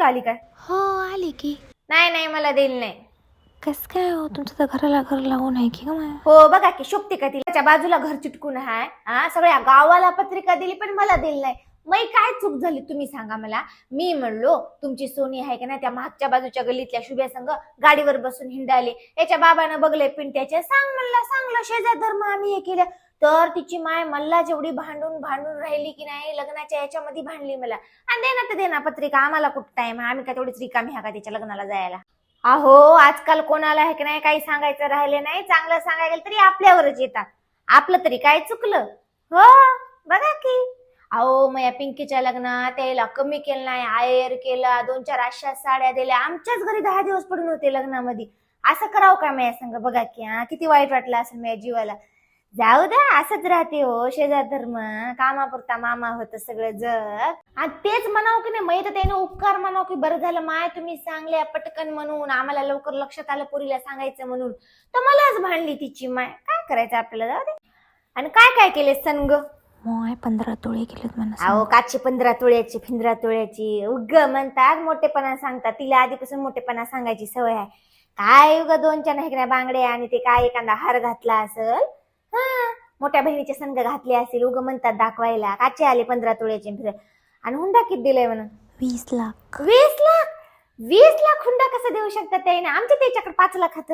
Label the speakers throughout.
Speaker 1: का आली काय?
Speaker 2: हो आली की.
Speaker 1: नाही नाही मला देईल नाही.
Speaker 2: कस काय हो तुमचं तर घराला घर लागून आहे की?
Speaker 1: हो बघा की शोभते का तिला? बाजूला घर चिटकून हाय. हा सगळ्या गावाला पत्रिका दिली पण मला दिली नाही. मग काय चूक झाली तुम्ही सांगा मला? मी म्हणलो तुमची सोनी आहे का नाही त्या मागच्या बाजूच्या गल्लीतल्या शुभ्या संघ गाडीवर बसून हिंडाले. याच्या बाबानं बघले पिंट्याचे. सांग म्हणलं सांगलं शेजार धर्म आम्ही हे केलं. तर तिची माय मला जेवढी भांडून भांडून राहिली की नाही लग्नाच्या याच्यामध्ये भांडली मला. आणि दे ना तर दे ना पत्रिका आम्हाला कुठं टाइम आम्ही का तेवढीच रिकामी हा का तिच्या लग्नाला जायला? अहो आजकाल कोणाला आहे की नाही काही सांगायचं राहिले नाही चांगलं सांगायला गेलं तरी आपल्यावरच येतात. आपलं तरी काय चुकलं? हो बघा की. अहो मग या पिंकीच्या लग्नात यायला कमी केलं नाही आयर केला दोन चार अशा साड्या दिल्या. आमच्याच घरी दहा दिवस पडून होते लग्नामध्ये. असं करावं का माझ्या संग? बघा की हा किती वाईट वाटलं असेल माझ्या जीवाला. जाऊ द्या असंच राहते हो शेजार धर्म. कामापुरता मामा होत सगळं जग. आणि तेच म्हणावं की नाही माहीत त्याने उपकार म्हणावं की बरं झालं माय तुम्ही सांगल्या पटकन म्हणून आम्हाला लवकर लक्षात आलं पुरीला सांगायचं म्हणून. तर मलाच भांडली तिची माय. काय करायचं आपल्याला जाऊ दे. आणि काय काय केले संग
Speaker 2: मोय पंधरा तोळे केलेत म्हणा
Speaker 1: अहो काची पंधरा तोळ्याची फिंधरा तोळ्याची. उग म्हणतात मोठेपणा सांगतात. तिला आधीपासून मोठेपणा सांगायची सवय आहे. काय उग दोन चार नाही बांगड्या आणि ते काय एखादा हार घातला असल? हा मोठ्या बहिणीचे संघ घातले असतील उग म्हणतात दाखवायला. काचे आले पंधरा तोळ्याचे फिर आणि हुंडा किती दिलाय म्हणून?
Speaker 2: वीस लाख.
Speaker 1: वीस लाख? वीस लाख हुंडा कसं देऊ शकतात त्याने? आमच्या त्याच्याकडे पाच लाख खात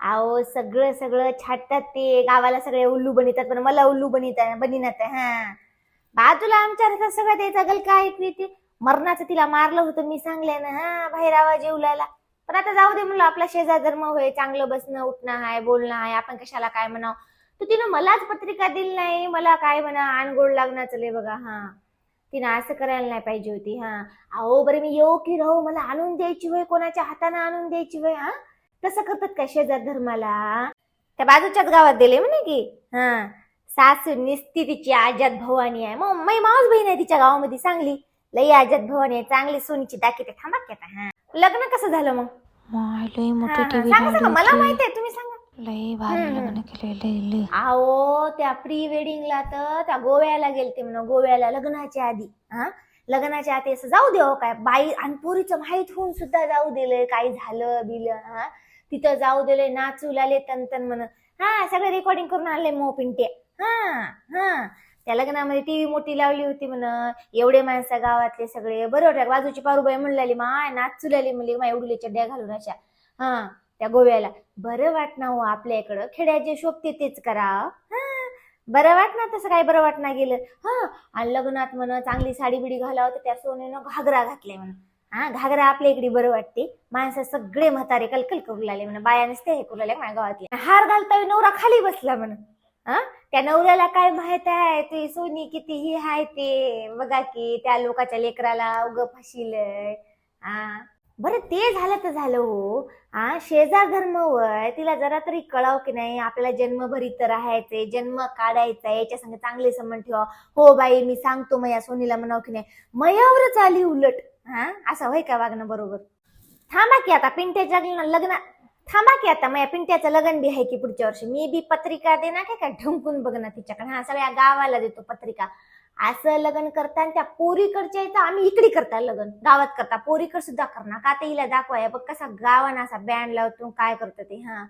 Speaker 1: अहो सगळं सगळं छाटतात ते. गावाला सगळे उल्लू बनितात पण मला उल्लू बनित बनिनात हा. बाजूला आमच्या रस्त्यात सगळं द्यायचा गल काय ते मरणाचं तिला मारलं होतं मी सांगले ना हा बाहेर आवाज येऊलायला पण आता जाऊ दे म्हणलं आपला शेजार धर्म होय चांगलं बसणं उठणं आहे बोलणं आहे आपण कशाला काय म्हणावं? तर तिनं मलाच पत्रिका दिली नाही मला काय म्हणा आणगोड लागणार चले बघा हा. तिनं असं करायला नाही पाहिजे होती हा. अहो बरं मी येऊ की राहू मला आणून द्यायची होय कोणाच्या हाताने आणून द्यायची होय हा? तसं करतात का शेजार धर्माला? त्या बाजूच्याच गावात दिले म्हणे की हा. सासू निस्ती तिची आजात भवानी आहे. मग माऊस मावस बहीण आहे तिच्या गावामध्ये चांगली लई आजात भवानी आहे चांगली सोनीची दाखवते थांबा की आता हा. लग्न कसं झालं मग?
Speaker 2: मोय लय मोठी
Speaker 1: हा.
Speaker 2: टीव्ही
Speaker 1: सांगा सांगा मला माहिती आहे तुम्ही सांगा.
Speaker 2: लय भारी. लग्न केले लय लय
Speaker 1: अहो त्या प्री वेडिंगला तर त्या गोव्याला गेलते म्हणून गोव्याला लग्नाच्या आधी हा? लग्नाच्या आधी असं जाऊ दे हो काय बाई आणि पोरीचं माहीत होऊन सुद्धा जाऊ दिलंय काय झालं बिलं हा? तिथं जाऊ दिलंय नाचू लागले तन तन म्हणून. हा सगळं रेकॉर्डिंग करून आणलंय मो पिंटे हा हा. त्या लग्नामध्ये टीव्ही मोठी लावली होती म्हण. एवढे माणसं गावातले सगळे. बरोबर बाजूची पारुबाई म्हणलेली माय नाचू लागली म्हणली माय एवढी चड्ड्या घालून अशा. हा त्या गोव्याला. बरं वाटणार हो आपल्या इकडं. खेड्याचे शोभते तेच करा. हा बरं वाटणार तसं काय बरं वाटणार गेलं. हा आणि लग्नात म्हण चांगली साडी बिडी घालावं तर त्या सोनेनं घागरा घातलाय म्हण. हा घागरा आपल्या इकडे बरं वाटते. माणसं सगळे म्हातारे कलकल करू लागले म्हणा. बाया नसते हे करू लागले माझ्या गावातले हार घालता नवरा खाली बसला म्हण. हा? त्या नवऱ्याला काय माहीत आहे? ती सोनी किती ही आहे ते. बघा की त्या लोकाच्या लेकराला उग फाशीलय. आ बरं ते झालं तर झालं हो. आ शेजार धर्म वय तिला जरा तरी कळाव की नाही? आपल्याला जन्मभर इथं राहायचंय जन्म काढायचा याच्या संग चांगले संबंध ठेवा. हो बाई मी सांगतो मया सोनीला म्हणाव की नाही. मयावरच आली उलट. हा? असं होय का वागणं बरोबर? थांबा की आता पिंट्याच्या लग्न थांबा की आता मया पिंट्याचं लग्न बी आहे की पुढच्या वर्षी. मी बी पत्रिका देणार काय का? ढंकून बघणार तिच्याकडे हा सगळ्या गावाला देतो पत्रिका. असं लग्न करता आणि त्या पोरीकडच्या इथं आम्ही इकडे करता लग्न. गावात करता. पोरीकड सुद्धा करणार. का ते हिला दाखवाय? बघ कसा गावाना असा बँड लावतो काय करतो ते हा.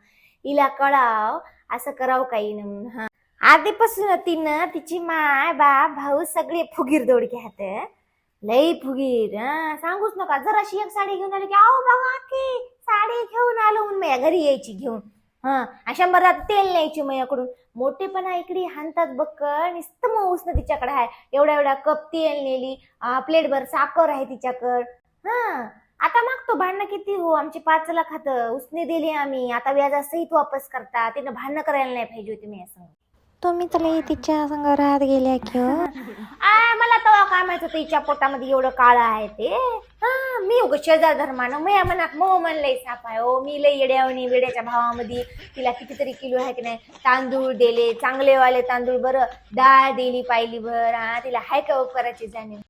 Speaker 1: हिला कळाव असं करावं काही म्हणून हा. आधीपासून तिनं तिची माय बाप भाऊ सगळे फुगीर दोडके हात. लई फुगीर सांगूच नका. जराशी एक साडी घेऊन आली की आहो बाबा की साडी घेऊन आलो म्हणून माझ्या घरी यायची घेऊन. हा शंभरात तेल न्यायची माझ्याकडून. मोठेपणा इकडे हाणतात बक्क नुसतं मग उसनं तिच्याकडे आहे एवढ्या एवढ्या कप तेल नेली प्लेटभर साखर आहे तिच्याकड. हा आता मागतो भांडणं किती हो? आमची पाच लाख खातं उसने दिली आम्ही. आता व्याजासहित वापस करता तिनं भांडणं करायला नाही पाहिजे होती मी असं
Speaker 2: तुम्ही तर लय तिच्या संग राहत गेल्या की हो.
Speaker 1: आ, मला तेव्हा काय माहीत होतं तिच्या पोटामध्ये एवढं काळं आहे ते? हा मी उग शेजार धर्मानं मी मनात मो म्हणलंय सापाय आहे हो. मी लई येड्यावणी वेड्याच्या भावामध्ये तिला कितीतरी किलो आहे की नाही तांदूळ दिले चांगले वाले तांदूळ बरं डाळ दिली पाहिली भर हा तिला हाय का हो, करायची जाणीव?